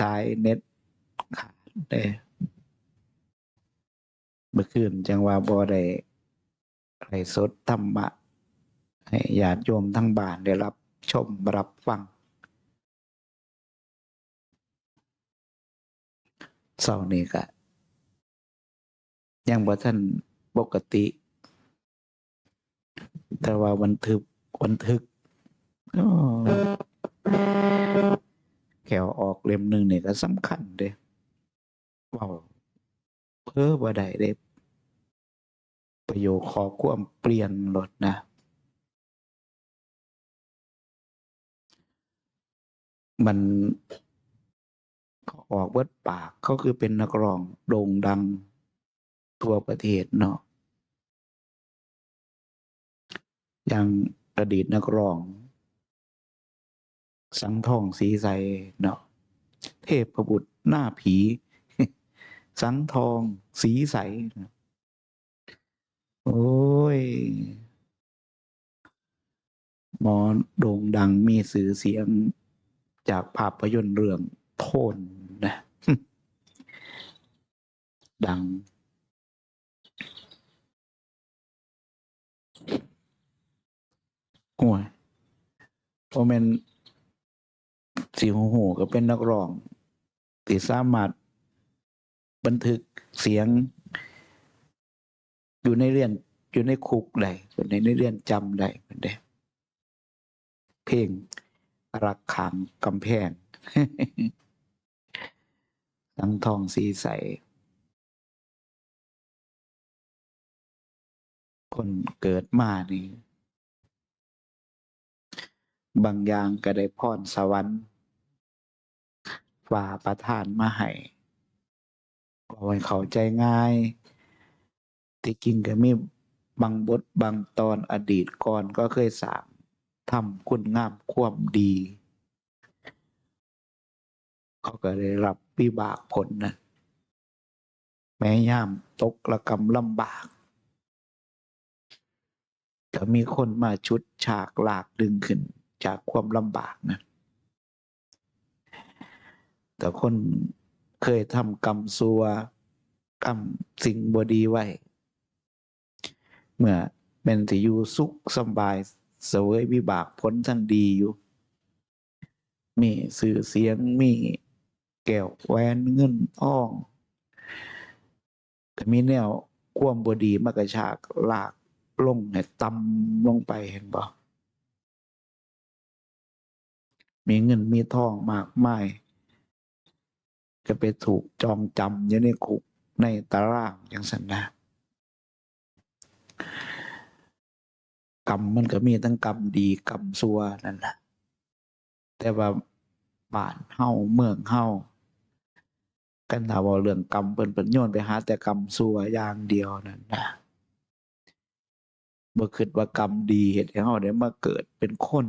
สายเน็ตขาดเด้เมื่อคืนจังว่าบ่ได้ไลฟ์สดธรรมะ ให้ญาติโยมทั้งบ้านได้รับชมรับฟังเสาร์นี้ก็ยังบ่ทันปกติ แต่ว่าบันทึกบันทึก แขวออกเล่มหนึ่งเนี่ยก็สำคัญเด้เว้าเพ้อบ่ได้เด้ประโยคขอความเปลี่ยนรถนะ มันเขาออกเบิดปากเขาคือเป็นนักร้องโด่งดังทั่วประเทศเนาะอย่างอดีตนักร้อง สังทองสีใสเนาะเทพประบุตรหน้าผี สังทองสีใส โอ้ย หมอโด่งดังมีสื่อเสียงจากภาพยนตร์เรื่องโทนนะ ดัง โอ้ยเพราะมัน สีหูหูก็เป็นนักร้องที่สามารถบันทึกเสียง อยู่ในเรียนอยู่ในคุกได้อยู่ในเรียนจำได้เหมือนเด้เพลงรักขังกำแพงสังทองสีใส คนเกิดมานี่ บางอย่างก็ได้พรสวรรค์ ฝ่าประทานมาให้ก็ให้เข้าใจง่าย ที่จริงก็มีบางบทบางตอนอดีตก่อนก็เคยสามทำคุณงามความดี เขาก็ได้รับวิบากผลนะแม้ย่ามตกระกรรมลำบากก็มีคนมาชุดฉากหลากดึงขึ้นจากความลำบากนะ แต่คนเคยทำกรรมซัวกรรมสิ่งบดีไว้ เมื่อเป็นสิอยู่สุขสบายเสวยวิบากผลทั้งดีอยู่ มีสื่อเสียงมีแก้วแหวนเงินทองก็มีแนวความบดีมากระชากลากลงให้ต่ำลงไปเห็นบ่มีเงินมีทองมากมาย ก็ไปถูกจองจำอยู่ในคุกในตารางอย่างสันนะกรรมมันก็มีทั้งกรรมดีกรรมซัวนั่นแหละแต่ว่าบ้านเฮาเมืองเฮากันถาเว่าเรื่องกรรมเพิ่นเพิ่นโยนไปหาแต่กรรมซัวอย่างเดียวนั่นนะบ่คิดว่ากรรมดีเฮ็ดให้เฮาได้มาเกิดเป็นคน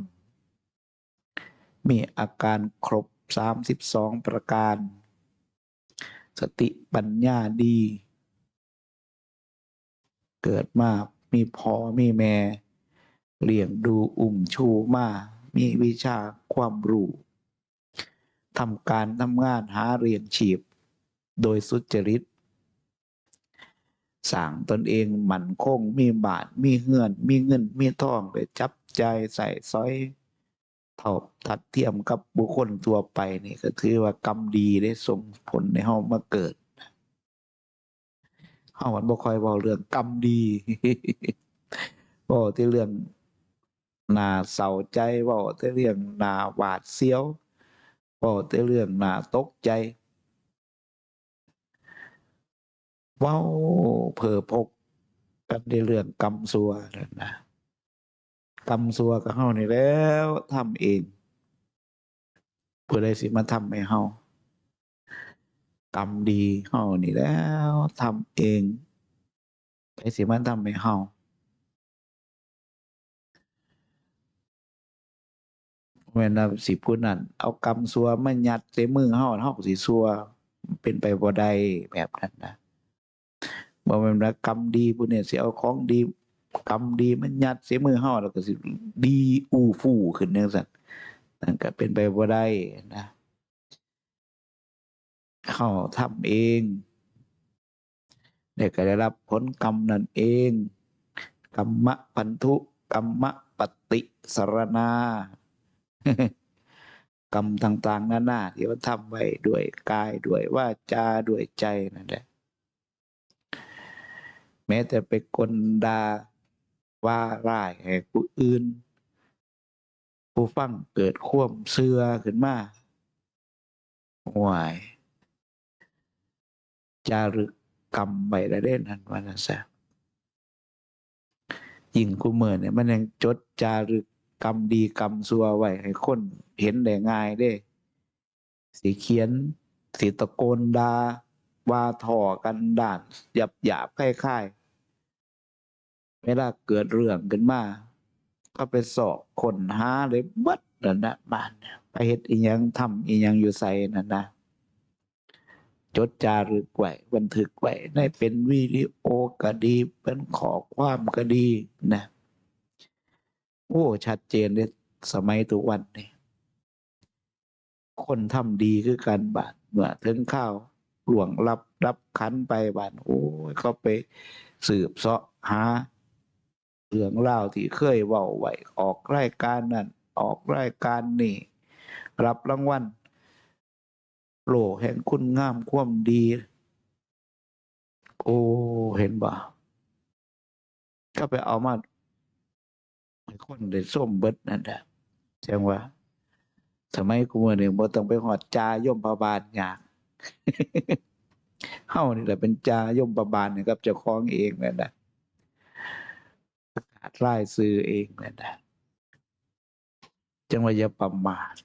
มีอาการครบสามสิบสองประการ สติปัญญาดี เกิดมามีพอมีแม่เลี้ยงดูอุ้มชูมา มีวิชาความรู้ทำการทำงานหาเรียนชีพ โดยสุจริตสร้างตนเองหมั่นคงมีบาทมีเฮือน มีเงิน มีทองไปจับใจใส่ซอย เท่าทัดเทียมกับบุคคลทั่วไปนี่ก็ถือว่ากรรมดีได้ส่งผลในเฮามาเกิดเฮามันบ่คอยเว้าเรื่องกรรมดีเว้าแต่เรื่องนาเศร้าใจเว้าแต่เรื่องนาหวาดเสียวเว้าแต่เรื่องนาตกใจว้าเพอพกกันในเรื่องกรรมซัวนนะ กรรมซัวกับเฮานี่แล้วทำเองเพื่อได้สิมาทำให้เฮากรรมดีเฮานี่แล้วทำเองไปสิมาทำให้เฮาแม่นว่าสิผู้นั้นเอากรรมซัวมายัดใส่มือเฮาเฮาก็สิซัวเป็นไปบ่ได้แบบนั้นนะบ่แม่นว่ากรรมดีผู้นี้สิเอาของดี กรรมดีมันยัดเสียมือเฮาแล้วก็สิดีอูฟู่ขึ้นจังซั่นนั่นก็เป็นไปบ่ได้นะเข้าทำเองเด็กก็ได้รับผลกรรมนั่นเองกรรมะพันธุกรรมะปฏิสารนากรรมต่าง ๆนานาที่ว่าทำไว้ด้วยกายด้วยว่าจาด้วยใจนั่นแหละแม้แต่ไปกลดา ว่าร้ายให้ผู้อื่น ผู้ฟังเกิดข่วมเสือขึ้นมาห่วยจารึกกรรมไว้แล้วเด่นหันวันนะซะยิ่งกูเมื่อเนี่ยมันยังจดจารึกกรรมดีกรรมซัวไว้ให้คนเห็นได้ง่ายเด้ สีเขียน สีตะโกนดาว่าถ่อกันด่านหยับหยาบคล้ายๆ เวลาเกิดเรื่องขึ้นมา ก็ไปสอบคนหาเลยเบัดนั่นนะบ้านไปเฮ็ดอีหยังทำอีหยังอยู่ใส่นั่นนะจดจารึกไว้บันทึกไว้ในเป็นวิดีโอก็ดี เป็นขอความก็ดีนะโอ้ชัดเจนเลยสมัยทุกวันนี้คนทำดีคือการบาทเมื่อถึงข้าวหลวงรับรับคันไปบานโอ้ยเขาไปสืบเสาะหา เรื่องเล่าที่เคยเว้าไว้ออกรายการนั่นออกรายการนี่รับรางวัลโลแห่งคุณงามความดี โอ้เห็นบ่ก็ไปเอามาให้คนได้ส้มเบิดนั่นแหละแจ้งว่าสมัยกูเมื่อนี่บ่ต้องไปหอดจาย่อมพบาลยากเฮานี่แหละเป็นจาย่อมพบาลนี่ครับเจ้าของเองนั่นนะประ รายซื้อเองนั่นนะจังว่าอย่าประมาท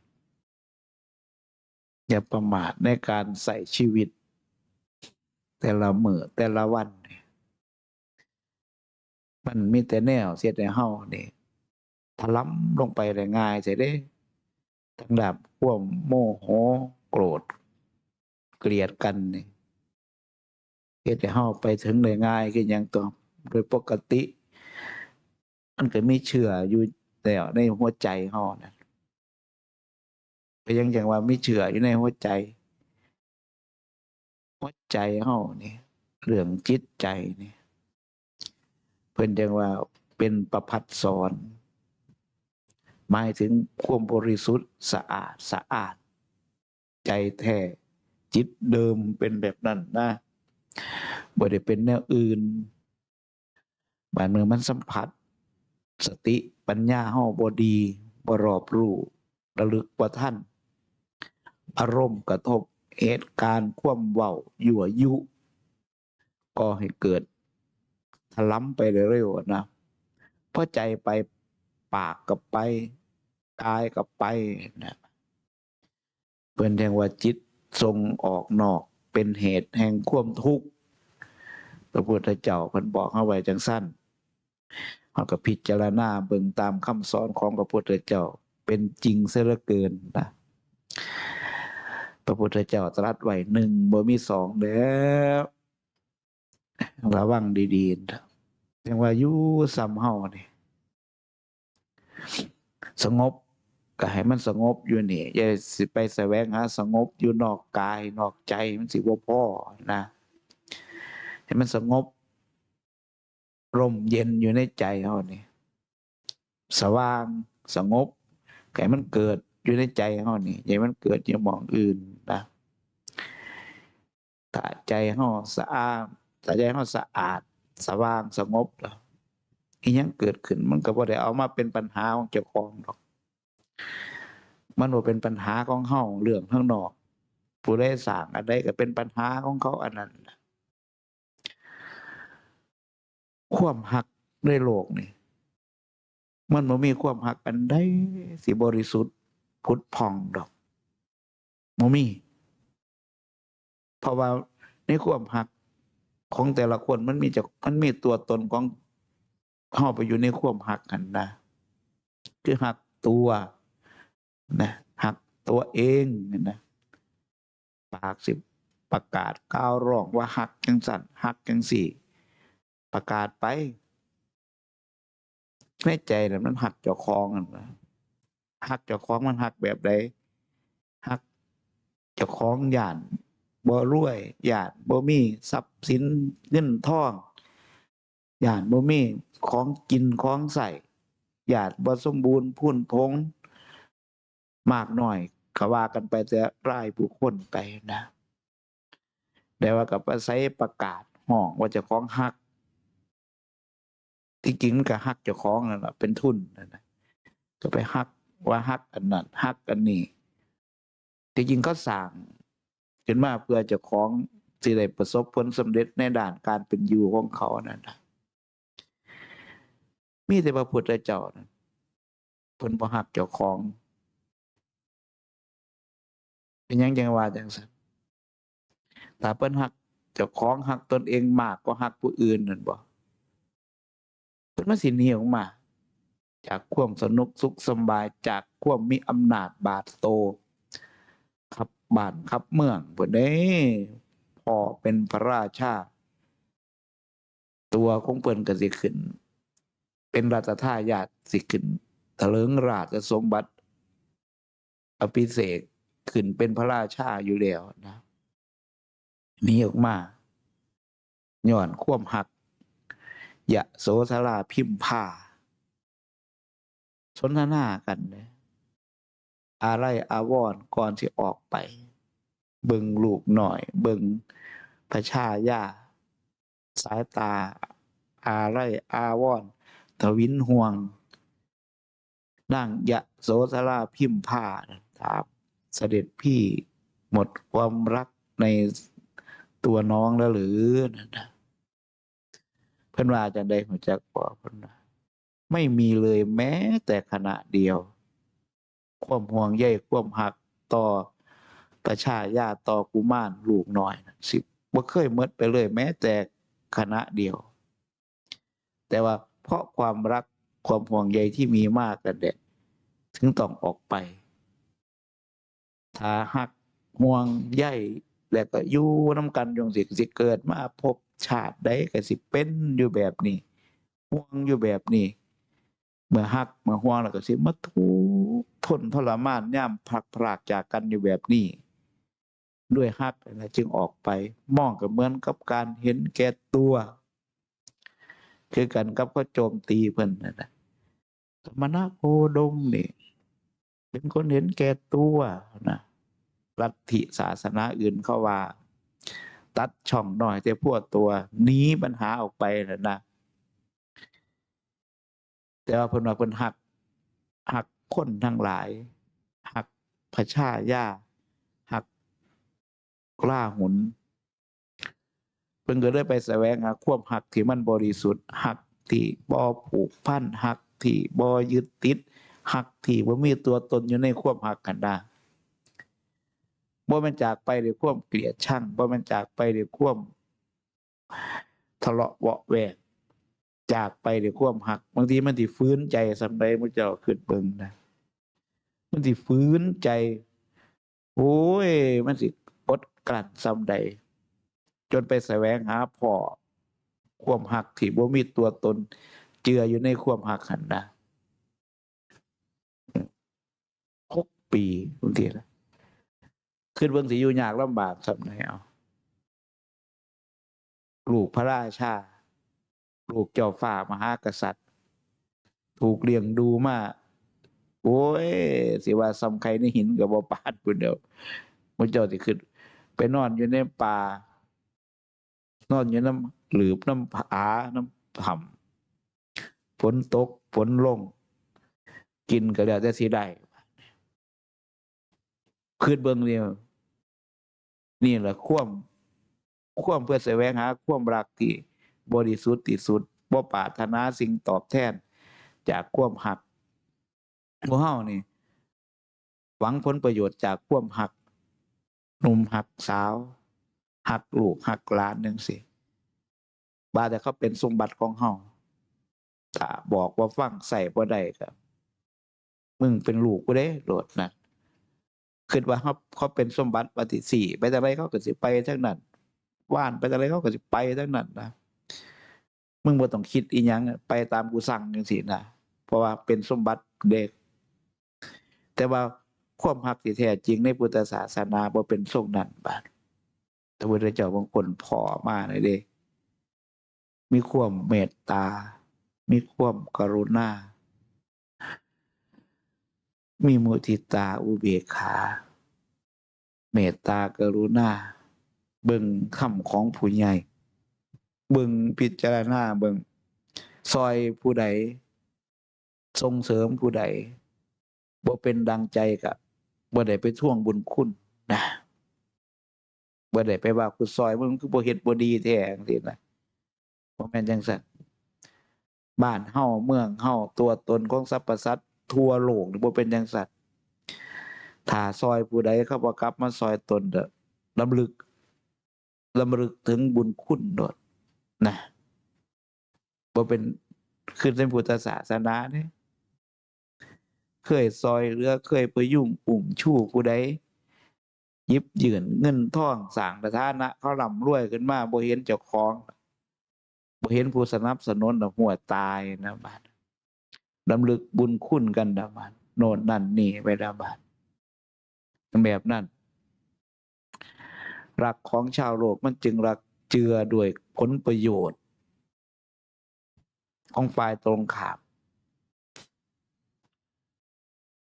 อย่าประมาทในการใส่ชีวิต แต่ละมือแต่ละวันนี่มันมีแต่แนวเสียแต่เฮานี่ถล้ำลงไปได้ง่ายใช่เด้ทั้งดับพ่วมโมโหโกรธ เกลียดกันนี่เฮ็ดให้เฮาไปถึงได้ง่ายคือหยังตัวโดยปกติ มันก็มีเชื้ออยู่แล้วในหัวใจเฮานะก็ยังอย่างว่าไมีเชื้ออยู่ในหัวใจ หัวใจเฮานี่เรื่องจิตใจนี่เพิ่นจังว่าเป็นประพัดสอนหมายถึงความบริสุทธิ์สะอาดสะอาด ใจแท้จิตเดิมเป็นแบบนั้นนะบ่ได้เป็นแนวอื่นบางเมืองมันสัมผัส สติปัญญาเฮาบ่ดีบรอบรู้ระลึกว่าท่าน อารมณ์กระทบเหตุการณ์ความเว้ายั่วยุ ก็ให้เกิดทะล้ำไปเร็วๆนะเพราะใจไปปากกับไปกายกับไปนะเพื่อนแทงว่าจิตทรงออกนอกเป็นเหตุแห่งความทุกข์พระพุทธเจ้าเพิ่นบอกเอาไว้จังสั้น เราก็พิจารณาเบิ่งตามคำสอนของพระพุทธเจ้าเป็นจริงเสียเหลือเกินนะพระพุทธเจ้าตรัสไว้หนึ่งบ่มีสองแล้วระวังดีๆยังว่ายู่ซ้ำเฮานี่สงบก็ให้มันสงบอยู่นี่อย่าสิไปแสวงหาสงบอยู่นอกกาย นอกใจมันสิบ่พอนะให้มันสงบ ร่มเย็นอยู่ในใจเฮานี่สว่างสงบให้มันเกิดอยู่ในใจเฮานี่อย่าให้มันเกิดอยู่หมองอื่นนะถ้าใจเฮาสะอาดถ้าใจเฮาสะอาด สว่างสงบแล้วอีหยังเกิดขึ้นมันก็บ่ได้เอามาเป็นปัญหาของเจ้าของหรอก มันบ่เป็นปัญหาของเฮาเรื่องข้างนอกผู้ใดสร้างอันใดก็เป็นปัญหาของเขาอันนั้นน่ะ ความหักในโลกนี่ มันบ่มีความหักอันใดสิบริสุทธิ์พุทธพองดอกบ่มี เพราะว่าในความหักของแต่ละคนมันมีจากมันมีตัวตนของเฮาไปอยู่ในความหักกันนะ คือหักตัวนะหักตัวเองเนี่ยนะปากสิประกาศก้าวร้องว่าหักจังสันหักจังสี่ ประกาศไปในใจน่ะมันหักเจ้าของกันะหักเจ้าของมันหักแบบใดหักเจ้าของหยานบ่รวยญาติบ่มีทรัพย์สินเงินทองญาติบ่มีของกินของใส่ญาติบ่สมบูรณ์พูนพงมากหน่อยก็ว่ากันไปแต่รายบุคคลไปนะแต่ว่ากับอาศัยประกาศห้องว่าเจะของฮัก ที่จริงมันก็ฮักเจ้าของนั่นแหละเป็นทุนนั่นนะก็ไปฮักว่าฮักอันนั้นฮักอันนี้ที่จริงก็สั่งขึ้นมาเพื่อเจะของสิได้ประสบผลสำเร็จในด้านการเป็นอยู่ของเขานั่นนะมีแต่พระพุทธเจ้านะเพิ่นบ่ฮักเจ้าของ เป็นยังจังว่าจังซั่นถ้าเพิ่นฮักเจ้าของฮักตนเองมากกว่าฮักผู้อื่นนั่นบ่ เพิ่นมาสิหนีออกมา จากควมสนุกสุขสบายจากควมมีอำนาจบาดโต ขับบ้านขับเมืองเพิ่นเด้พ่อเป็นพระราชา ตัวของเพิ่นก็สิขึ้น เป็นราชทายาทสิขึ้นเถลิงราชสมบัติ อภิเษกขึ้นเป็นพระราชาอยู่แล้วนะหนีออกมาย้อนควมหัก ยะโสธราพิมพาสนทนากันเลยอะไรอาวรก่อนที่ออกไป เบิงลูกหน่อย เบิงพระชายาสายตา อะไรอาวรทวินห่วงนั่งยะโสธราพิมพาถามเสด็จพี่หมดความรักในตัวน้องแล้วหรือนะ พิ่นว่าจะได้หัวจักบอกเพิ่นว่าไม่มีเลยแม้แต่ขณะเดียว ความห่วงใยความหักต่อประชาญาติต่อกุมารลูกน้อยสิบ่เคยหมดไปเลยแม้แต่ขณะเดียว แต่ว่าเพราะความรักความห่วงใยที่มีมากกันเด็ดถึงต้องออกไป ถ้าหักห่วงใยแล้วก็อยู่น้ำกันจงสิสิเกิดมาพบ ชาติใดก็สิเป็นอยู่แบบนี้ห่วงอยู่แบบนี้เมื่อหักเมื่อห่วงแล้วก็สิมาทุกข์ทนทรมานย่ามพลักพรากจากกันอยู่แบบนี้ ด้วยหักนะจึงออกไปมองก็เหมือนกับการเห็นแก่ตัว คือกันกับเขาโจมตีเพิ่นนั่นนะสมณะโคดมนี่ เป็นคนเห็นแก่ตัวนะลัทธิศาสนาอื่นเขาว่า ตัดช่องหน่อยแต่พวกตัวหนีปัญหาออกไปแล้วนะ แต่ว่าเพิ่นว่าเพิ่นหักหักคนทั้งหลาย หักพระชาญาหักกล้าหุนเพิ่นก็ได้ไปแสวงหาความหักที่มันบริสุทธิ์หักที่บ่ผูกพันหักที่บ่ยึดติดหักที่บ่มีตัวตนอยู่ในความหักกันได้ บ่มันจากไปด้วยควมเกลียดชังบ่มันจากไปด้วยควมทะเลาะเบาะแวงจากไปด้วยควมหัก บางทีมันสิฟื้นใจสำใดมุเจ้าขึ้นเบิงนะมันสิฟื้นใจ โอ้ย มันสิอดกลั้นสำใด จนไปแสวงหาพ่อความหักที่บ่มีตัวตน เจืออยู่ในความหักหันนะหกปีบางทีนะ ขึ้นเบิ่งสิอยู่ยากลำบากสำไหนเอาลูกพระราชา ลูกเจ้าฝ่ามหากษัตริย์ ถูกเลี้ยงดูมาโอ้ยสิว่าสำใครในหินกับบ่ปาดพุ่นเดียวมันเจ้าสิขึ้นไปนอนอยู่ในป่านอนอยู่น้ำหลืบน้ำผาน้ำห่ำฝนตกฝนลง กินก็แล้วแต่สิได้คืนเบิ่งเนี่ย นี่แหละควมควมเพื่อแสวงหาควมรักที่บริสุทธิ์ที่สุดบ่ปรารถนาสิ่งตอบแทน จากควมหักพวเฮานี่ หวังผลประโยชน์จากควมหักหนุ่มหักสาว หักลูกหักหลานจังซี่บาแต่เขาเป็นสมบัติของเฮาถ้าบอกว่าฟังใส่บ่ได้ก็มึงเป็นลูกกูเด้โลดนะ คิดว่าเขาเขาเป็นสมบัติปฏิสี่ไปแต่ไรเขาก็สิไปทั้งนั้นว่านไปแต่ไรเขาก็สิไปทั้งนั้นนะมึงบ่ต้องคิดอีหยังไปตามกูสั่งจังซี่นะเพราะว่าเป็นสมบัติเด็ก แต่ว่าความหักที่แท้จริงในพุทธศาสนาบ่เป็นทรงนั้นบาดพระพุทธเจ้าบางคนพอมาเลยเด้ มีความเมตตา มีความกรุณา มีมุทิตาอุเบกขา เมตตากรุณา เบิ่งคำของผู้ใหญ่ เบิ่งพิจารณาเบิ่งซอยผู้ใดส่งเสริมผู้ใดบ่เป็นดังใจกับบ่ได้ไปท่วงบุญคุณนะบ่ได้ไปว่ากูซอยมึงคือบ่เฮ็ดบ่ดีแท้จังซี่นะบ่แม่นจังซั่นบ้านเฮาเมืองเฮาตัวตนของสรรพสัตว์ ทั่วโลกนี่บ่เป็นจังซั่นถ้าซอยผู้ใดเขาบ่กลับมาซอยตนเด้อลำลึกลำลึกถึงบุญคุณโดดนะ บ่เป็น คือในพุทธศาสนาเนี่ยเคยซอยเรือ เคยไปยุ่งอุ่มชู้ผู้ใด หยิบยืนเงินทอง สร้างประธานะเขาร่ำรวยขึ้นมาบ่เห็นเจ้าของ บ่เห็นผู้สนับสนุนน่ะ หัวตายนะบา ดลำลึกบุญคุณกันนะบาดโน่นนั่นนี่ไปนะบาดแบบนั้นรักของชาวโลกมันจึงรักเจือด้วยผลประโยชน์ ของฝ่ายตรงข้าม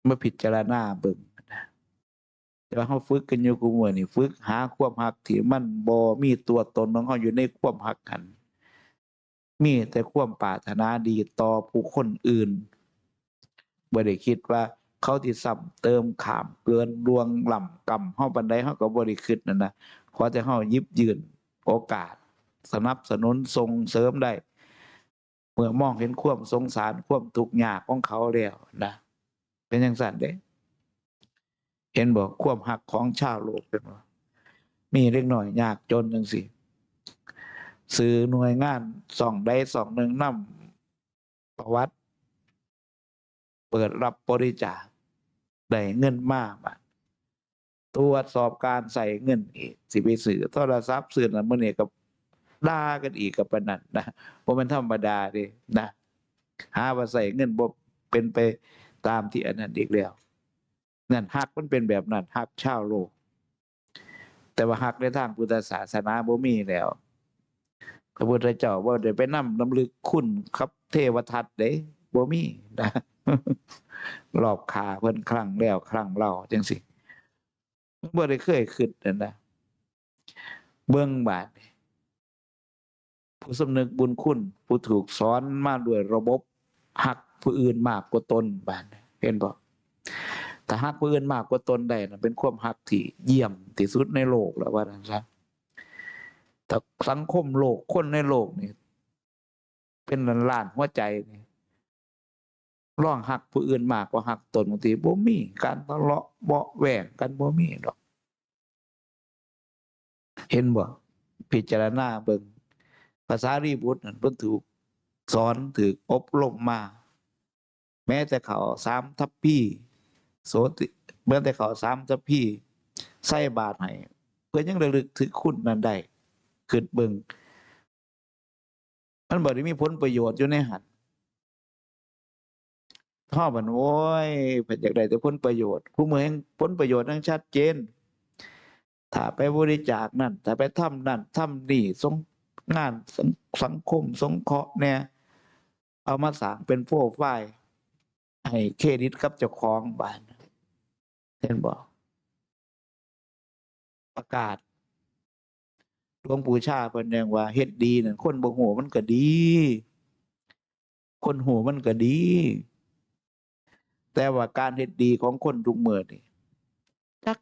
เมื่อพิจารณาเบิ่งแต่ว่าเขาฝึกกันอยู่กูมือนี่ฝึกหาความหักที่มันบ่มีตัวตนของเขาอยู่ในความหักกัน มีแต่ความปรารถนาดีต่อผู้คนอื่นบ่ได้คิดว่าเขาที่ซ้ำเติมขามเกินดวงล่ำกำเฮาบันไดเฮาก็บ่ได้คิดนั่นนะขอแต่เฮาหยิบยืนโอกาส สนับสนุนส่งเสริมได้ เมื่อมองเห็นความสงสารความทุกข์ยากของเขาแล้วนะเป็นอย่างสั่นเด้เห็นบอกความหักของชาวโลกเป็นว่ามีเล็กหน่อยยากจนจังสิ สื่อหน่วยงานสองใดสองหนึ่งนำประวัติ เปิดรับบริจาคได้เงินมากบาทตรวจสอบการใส่เงินอีกสิไปสื่อโทรศัพท์สื่อนั้นเมื่อนี่กับด่ากันอีกกับปนนันนะเพราะมันธรรมดาดินะหาว่าใส่เงินบ่เป็นไปตามที่อันนั้นอีกแล้วนั่นฮักมันเป็นแบบนั้นฮักชาวโลก แต่ว่าฮักในทางพุทธศาสนาบ่มีแล้ว พระพุทธเจ้าว่าได้ไปนำลำลึกคุณครับ เทวทัตเด้บ่มีนะรอบขาเพิ่นครั้งแล้วครั้งเล่าจังสิบ่ได้เคยคิดนั่นนะเบิ่งบาดนี่ผู้สำนึกบุญคุณ ผู้ถูกสอนมาด้วยระบบหักผู้อื่นมากกว่าตนบานเห็นบ่แต่หักผู้อื่นมากกว่าตนได้นะเป็นความหักที่เยี่ยมที่สุดในโลกแล้วว่านั้นซะ แต่สังคมโลกคนในโลกนี่เป็นล้านล้านหัวใจนี่ร้องหักผู้อื่นมากกว่าหักตนบางทีบ่มีการทะเลาะเบาแหวงกันบ่มีดอก เห็นบ่พิจารณาเบิ่งภาษารีบุตรนั่นเพิ่นถูกสอนถืออบรมมา แม้แต่เขาสามทัพพี่โสติเมื่อแต่เขาสามทัพพี่ใส่บาทให้เพื่อยังระลึกถึงคุณนั้นได้ ขึ้นเบิงมันบอกได้มีผลประโยชน์อยู่ในหันท่อบันโว้ยเพิ่นอยากได้แต่ผลประโยชน์ ผู้เมืองผลประโยชน์นั้นชัดเจน ถ้าไปบริจาคนั่น ถ้าไปทำนั่นทำนี่สงงานสังสังคมสงเคราะห์เนี่ยเอามาสางเป็นโปรไฟล์ให้เครดิตกับเจ้าของบ้านเห็นบอกประกาศ หลวงปู่ชาเพิ่นแดงว่าเฮ็ดดีนั่นคนบ่ฮู้มันก็ดี คนฮู้มันก็ดี แต่ว่าการเฮ็ดดีของคนทุกมื้อนี่จัก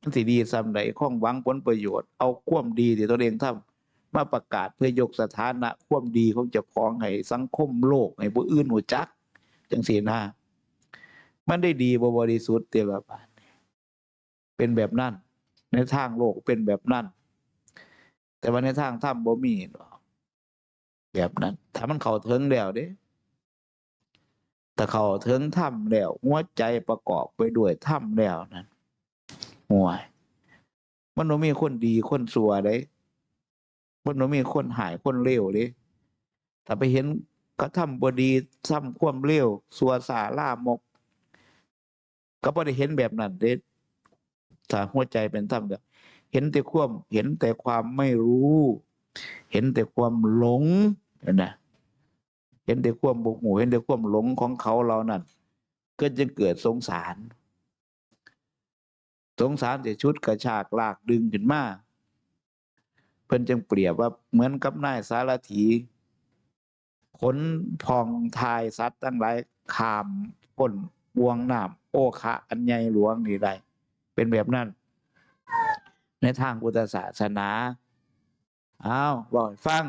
มันสิดีซำใดข้องหวังผลประโยชน์เอาความดีที่ตัวเองทำมาประกาศเพื่อยกสถานะความดีของเจ้าของให้สังคมโลกให้ผู้อื่นหูจัก จังสีนามันได้ดีบ่บริสุทธิ์เตียแบบเป็นแบบนั้นในทางโลกเป็นแบบนั้น แต่ว่าในทางธรรมบ่มีหรอกแบบนั้น ถ้ามันเข้าถึงแล้วเด้ถ้าเข้าถึงธรรมแล้วหัวใจประกอบไปด้วยธรรมแล้วนั้นห่วย มันบ่มีคนดีคนสัวเด้มันบ่มีคนหายคนเลวเลยถ้าไปเห็นก็ทำบดีซ้ำความเลวสัวสาล่ามก ก็บ่ได้เห็นแบบนั้นเด้ถ้าหัวใจเป็นธรรมก็ เห็นแต่ความเห็นแต่ความไม่รู้ เห็นแต่ความหลงนะเห็นแต่ความบกหูเห็นแต่ความหลงของเขาเรานั่นก็จะเกิดสงสาร สงสารจะชุดกระชากลากดึงขึ้นมาเพิ่นจึงเปรียบว่าเหมือนกับนายสารถีขนพองทายสัตว์ตั้งหลายขามก้นบวงน้ำโอคะอันใหญ่หลวงนี่ได้เป็นแบบนั้น ในทางพุทธศาสนา อ้าวบอกฟัง